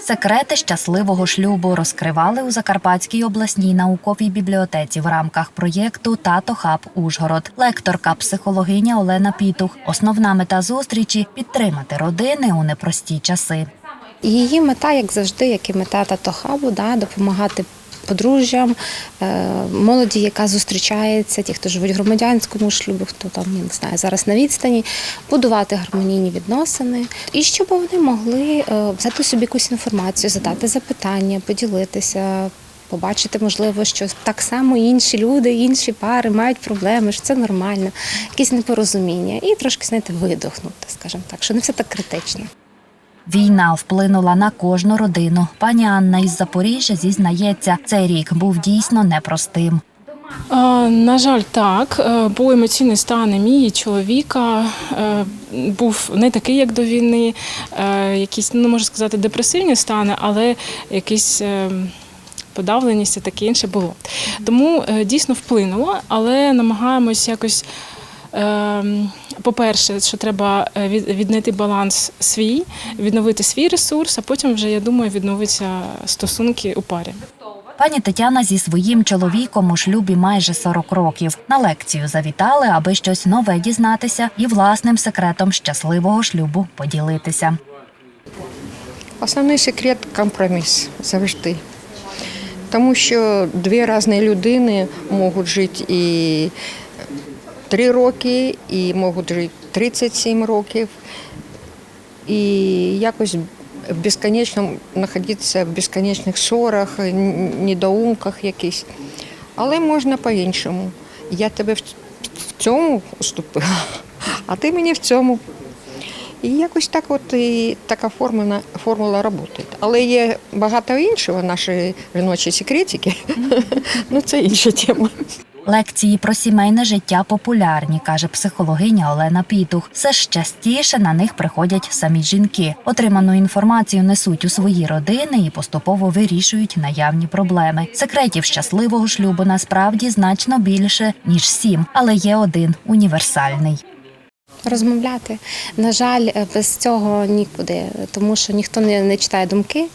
Секрети щасливого шлюбу розкривали у Закарпатській обласній науковій бібліотеці в рамках проєкту Тато Хаб Ужгород. Лекторка психологиня Олена Пітух. Основна мета зустрічі підтримати родини у непрості часи. Її мета, як завжди, як і мета татохабу, да, допомагати подружжям, е, молоді, яка зустрічається, ті, хто живуть в громадянському шлюбі, хто там я не знаю, зараз на відстані, будувати гармонійні відносини, і щоб вони могли е, взяти собі якусь інформацію, задати запитання, поділитися. Побачити, можливо, що так само інші люди, інші пари мають проблеми, що це нормально, якісь непорозуміння, і трошки знаєте, видохнути, скажімо так, що не все так критично. Війна вплинула на кожну родину. Пані Анна із Запоріжжя зізнається, цей рік був дійсно непростим. На жаль, так, Е, бо емоційний стан мій чоловіка е, був не такий, як до війни, Е, якісь, ну можу сказати, депресивні стани, але якісь. е, Подавленість і таке інше було. Тому е, дійсно вплинуло, але намагаємось якось, е, по-перше, що треба е, віднайти баланс свій, відновити свій ресурс, а потім вже, я думаю, відновиться стосунки у парі. Пані Тетяна зі своїм чоловіком у шлюбі майже 40 років. На лекцію завітали, аби щось нове дізнатися і власним секретом щасливого шлюбу поділитися. Основний секрет компроміс завжди. Тому що дві різні людини можуть жити і 3 роки, і можуть жити 37 років. І якось в безконечному знаходитися в безконечних ссорах, недоумках якісь. Але можна по-іншому. Я тебе в цьому уступила, а ти мені в цьому. І якось так от і така формула, формула працює. Але є багато іншого, наші жіночі секретики. ну це інша тема. Лекції про сімейне життя популярні, каже психологиня Олена Пітух. Все ж частіше на них приходять самі жінки. Отриману інформацію несуть у свої родини і поступово вирішують наявні проблеми. Секретів щасливого шлюбу насправді значно більше ніж сім, але є один універсальний. Розмовляти. На жаль, е, без цього нікуди, тому що ніхто не, не читає думки,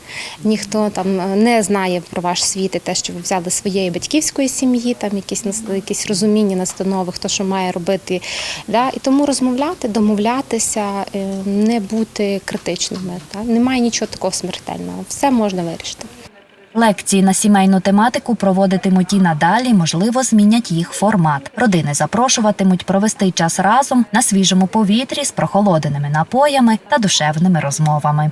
ніхто там е, не знає про ваш світ і те, що ви взяли своєї батьківської сім'ї, там якісь якісь розуміння, настанови, хто що має робити. Да? І тому розмовляти, домовлятися, е, не бути критичними. Да? Немає нічого такого смертельного. Все можна вирішити. Лекції на сімейну тематику проводитимуть і надалі, можливо, змінять їх формат. Родини запрошуватимуть провести час разом на свіжому повітрі з прохолоденими напоями та душевними розмовами.